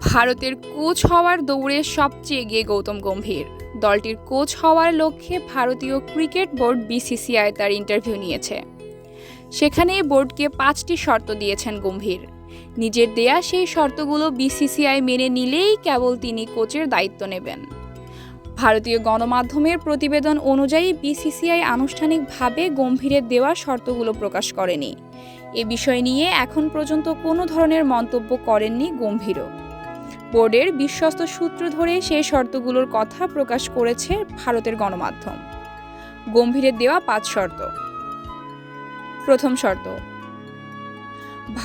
ভারতের কোচ হওয়ার দৌড়ে সবচেয়ে এগিয়ে গৌতম গম্ভীর। দলটির কোচ হওয়ার লক্ষ্যে ভারতীয় ক্রিকেট বোর্ড বিসিসিআই তার ইন্টারভিউ নিয়েছে। সেখানে বোর্ডকে পাঁচটি শর্ত দিয়েছেন গম্ভীর। নিজের দেয়া সেই শর্তগুলো বিসিসিআই মেনে নিলেই কেবল তিনি কোচের দায়িত্ব নেবেন। ভারতীয় গণমাধ্যমের প্রতিবেদন অনুযায়ী বিসিসিআই আনুষ্ঠানিকভাবে গম্ভীরের দেওয়া শর্তগুলো প্রকাশ করেনি। এ বিষয় নিয়ে এখন পর্যন্ত কোনো ধরনের মন্তব্য করেননি গম্ভীরও। বোর্ডের বিশ্বস্ত সূত্র ধরে সেই শর্তগুলোর কথা প্রকাশ করেছে ভারতের গণমাধ্যম। গম্ভীরের দেওয়া পাঁচ শর্ত। প্রথম শর্ত,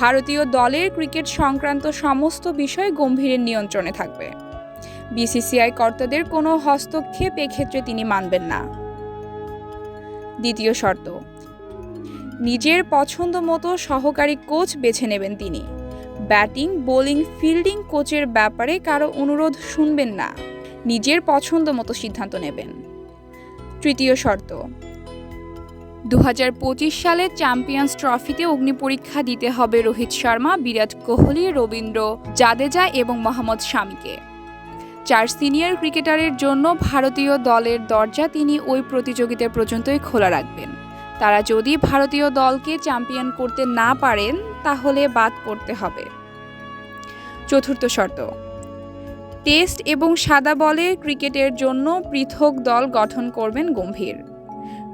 ভারতীয় দলের ক্রিকেট সংক্রান্ত সমস্ত বিষয় গম্ভীরের নিয়ন্ত্রণে থাকবে। বিসিসিআই কর্তাদের কোনো হস্তক্ষেপ এক্ষেত্রে তিনি মানবেন না। দ্বিতীয় শর্ত নিজের পছন্দ মতো সহকারী কোচ বেছে নেবেন তিনি। ব্যাটিং, বোলিং, ফিল্ডিং কোচের ব্যাপারে কারও অনুরোধ শুনবেন না। নিজের পছন্দ মতো সিদ্ধান্ত নেবেন। তৃতীয় শর্ত দু হাজার পঁচিশ সালে চ্যাম্পিয়ন্স ট্রফিতে অগ্নিপরীক্ষা দিতে হবে রোহিত শর্মা, বিরাট কোহলি, রবীন্দ্র জাদেজা এবং মোহাম্মদ শামিকে। চার সিনিয়র ক্রিকেটারের জন্য ভারতীয় দলের দরজা তিনি ওই প্রতিযোগিতা পর্যন্তই খোলা রাখবেন। তারা যদি ভারতীয় দলকে চ্যাম্পিয়ন করতে না পারেন, তাহলে বাদ পড়তে হবে। চতুর্থ শর্ত, টেস্ট এবং সাদা বলে ক্রিকেটের জন্য পৃথক দল গঠন করবেন গম্ভীর।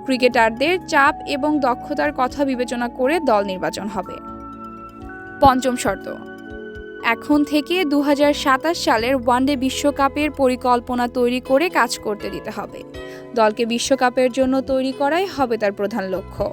ক্রিকেটারদের চাপ এবং দক্ষতার কথা বিবেচনা করে দল নির্বাচন হবে। পঞ্চম শর্ত এখন থেকে দু হাজার সাতাশ সালের ওয়ানডে বিশ্বকাপের পরিকল্পনা তৈরি করে কাজ করতে দিতে হবে। দলকে বিশ্বকাপের জন্য তৈরি করাই হবে তার প্রধান লক্ষ্য।